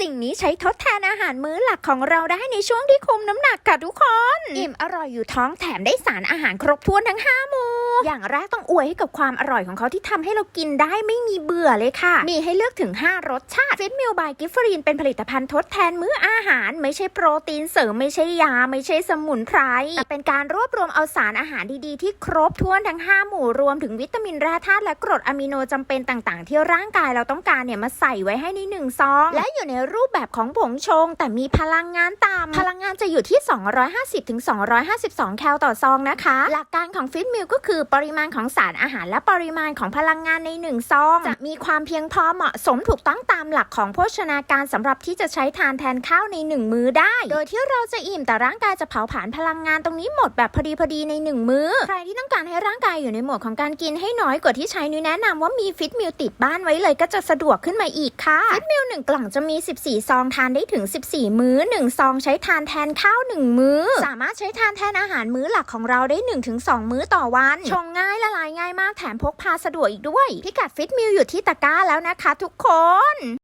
สิ่งนี้ใช้ทดแทนอาหารมื้อหลักของเราได้ในช่วงที่คุมน้ำหนักค่ะทุกคน อิ่มอร่อยอยู่ท้องแถมได้สารอาหารครบถ้วนทั้ง 5 หมู่ อย่างแรกต้องอวยให้กับความอร่อยของเขาที่ทำให้เรากินได้ไม่มีเบื่อเลยค่ะ มีให้เลือกถึง 5 รสชาติฟิตมิลบายกิฟฟรีนเป็นผลิตภัณฑ์ทดแทนมื้ออาหาร ไม่ใช่โปรตีนเสริมไม่ใช่ยา ไม่ใช่สมุนไพรแต่เป็นการรวบรวมเอาสารอาหารดีๆ ที่ครบถ้วนทั้ง 5 หมู่รวมถึงวิตามินแร่ธาตุและกรดอะมิโนจำเป็นต่างๆ ที่ร่างกายเราต้องการเนี่ยมาใส่ไว้ให้ในหนึ่งซองและอยู่ในรูปแบบของผงชง แต่มีพลังงานต่ำพลังงานจะอยู่ที่ 250ถึง252 แคลต่อซองนะคะ หลักการของฟิตมิลก็คือปริมาณของสารอาหารและปริมาณของพลังงานในหนึ่งซอง จะมีความเพียงพอเหมาะสมถูกต้องตามหลักของโภชนาการสำหรับที่จะใช้ทานแทนข้าวในหนึ่งมื้อได้ โดยที่เราจะอิ่มแต่ร่างกายจะเผาผลาญพลังงานตรงนี้หมดแบบพอดีพอดีในหนึ่งมื้อ ใครที่ต้องการให้ร่างกายอยู่ในโหมดของการกินให้น้อยกว่าที่ใช้นุ้ยแนะนำว่ามีฟิตมิลติดบ้านไว้เลยก็จะสะดวกขึ้นมาอีกค่ะฟิตมิลหนึ่งกล่องจะมี14 ซองทานได้ถึง 14 มื้อ 1 ซองใช้ทานแทนข้าว 1 มื้อ สามารถใช้ทานแทนอาหารมื้อหลักของเราได้ 1-2 มื้อต่อวัน ชงง่ายละลายง่ายมากแถมพกพาสะดวกอีกด้วย พิกัดฟิตมิลอยู่ที่ตะกร้าแล้วนะคะทุกคน